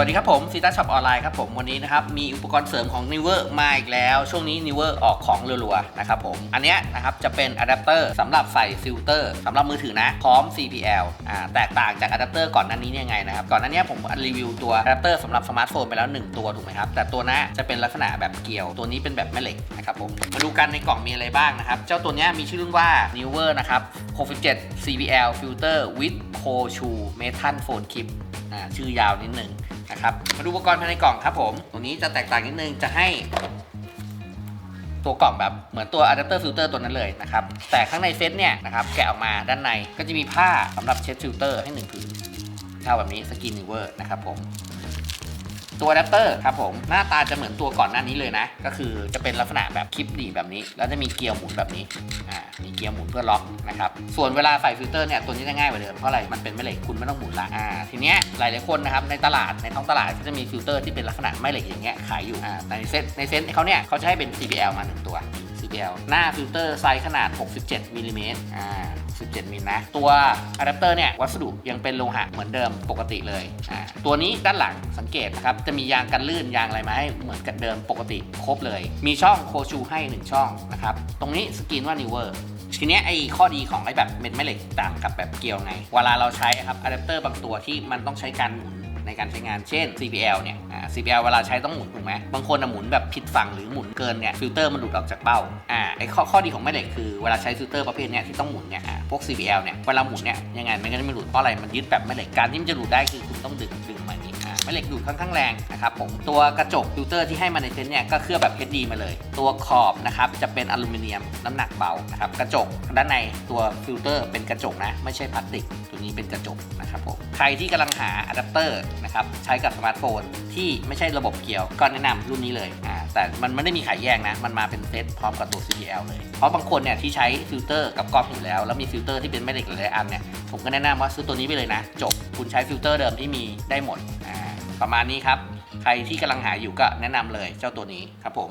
วัสดีครับผมซีต้าช็อปออนไลน์ครับผมวันนี้นะครับมีอุปกรณ์เสริมของ n e w e r มาอีกแล้ว ช่วงนี้ n e w e r ออกของรัวๆนะครับผมอันเนี้ยนะครับจะเป็นอะแดปเตอร์สำหรับใส่ฟิลเตอร์สำหรับมือถือนะ พร้อม CPL อ่าแตกต่างจากอะแดปเตอร์ก่อนหน้านี้ยังไงนะครับ ก่อนหน้านี้ผมรีวิวตัวอะแดปเตอร์สำหรับสมาร์ทโฟนไปแล้ว 1 ตัวถูกไหมครับ แต่ตัวหน้จะเป็นลักษณะแบบเกลียวตัวนี้เป็นแบบแม่เหล็กนะครับผมมาดูกันในกล่องมีอะไรบ้างนะครับเจ้าตัวเนี้ยมีชื่อรุ่นว่า n e w e r นะครับ67 CPL filter with co chu metal phone clip ชื่อยาวนิดหนึ่ง นะครับ มาดูอุปกรณ์ภายในกล่องครับผม ตัวนี้จะแตกต่างนิดนึง จะให้ ตัวกล่องแบบเหมือนตัวอะแดปเตอร์ฟิลเตอร์ตัวนั้นเลยนะครับ แต่ข้างในเซตเนี่ยนะครับ แกะออกมาด้านในก็จะมีผ้าสำหรับเช็ดฟิลเตอร์ให้หนึ่งผืนเท่าแบบนี้สกินนิเวอร์นะครับผม ตัวอะแดปเตอร์ครับผมหน้าตาจะเหมือนตัวก่อนหน้านี้เลยนะ ก็คือจะเป็นลักษณะแบบคลิปดีแบบนี้ แล้วจะมีเกียร์หมุนแบบนี้อ่ามีเกียร์หมุนเพื่อล็อกนะครับส่วนเวลาใส่ฟิลเตอร์เนี่ยตัวนี้จะง่ายกว่าเดิมเพราะอะไรมันเป็นแม่เหล็กคุณไม่ต้องหมุนละอ่าทีเนี้ยหลายหลายๆคนนะครับในตลาดในท้องตลาดก็จะมีฟิลเตอร์ที่เป็นลักษณะแม่เหล็กอย่างเงี้ยขายอยู่อ่าในเซ็ตในเซ็ตเขาเนี่ยเขาจะให้เป็น CPL มาหนึ่งตัว CPL หน้าฟิลเตอร์ไซส์ขนาด 67มิลลิเมตรอ่า 17 มิลนะ ตัวอะแดปเตอร์เนี่ยวัสดุยังเป็นโลหะเหมือนเดิมปกติเลยอ่าตัวนี้ด้านหลังสังเกตนะครับ จะมียางกันลื่นยางอะไรมาให้เหมือนกันเดิมปกติครบเลย มีช่องโคชูให้ 1 ช่องนะครับ ตรงนี้สกรีนว่านิเวอร์ทีเนี้ยไอ้ข้อดีของไอ้แบบเม็ดแม่เหล็กต่างกับแบบเกลียวไง เวลาเราใช้ครับอะแดปเตอร์บางตัวที่มันต้องใช้การหมุน ในการใช้งานเช่น CPL เนี่ยอ่า CPL เวลาใช้ต้องหมุนถูกไหมบางคนอะหมุนแบบผิดฝั่งหรือหมุนเกินเนี่ยฟิลเตอร์มันหลุดออกจากเป้าอ่าไอข้อข้อดีของแม่เหล็กคือเวลาใช้ฟิลเตอร์ประเภทเนี้ยที่ต้องหมุนเนี่ยอ่าพวก CPL เนี่ยเวลาหมุนเนี่ยยังไงมันก็จะไม่หลุดเพราะอะไรมันยึดแบบแม่เหล็กการที่มันจะหลุดได้คือคุณต้องดึงดึงมาน ม่เหล็กดูดค่อนข้างแรงนะครับผมตัวกระจกฟิลเตอร์ที่ให้มาในเซตเนี่ยก็เคลือบแบบ HD มาเลย ตัวขอบนะครับจะเป็นอลูมิเนียมน้ำหนักเบานะครับกระจกด้านในตัวฟิลเตอร์เป็นกระจกนะไม่ใช่พลาสติก ตัวนี้เป็นกระจกนะครับผมใครที่กำลังหาอะแดปเตอร์นะครับใช้กับสมาร์ทโฟนที่ไม่ใช่ระบบเกียวก็แนะนำรุ่นนี้เลยอ่าแต่มันไม่ได้มีขายแยกนะ มันมาเป็นเซตพร้อมกับตัว CPL เลย เพราะบางคนเนี่ยที่ใช้ฟิลเตอร์กับกล้องอยู่แล้ว แล้วมีฟิลเตอร์ที่เป็นแม่เหล็กหลายอันเนี่ยผมก็แนะนำว่าซื้อตัวนี้ไปเลยนะ จบคุณใช้ฟิลเตอร์เดิมที่มีได้หมดอ่า ประมาณนี้ครับ ใครที่กำลังหาอยู่ก็แนะนำเลยเจ้าตัวนี้ครับผม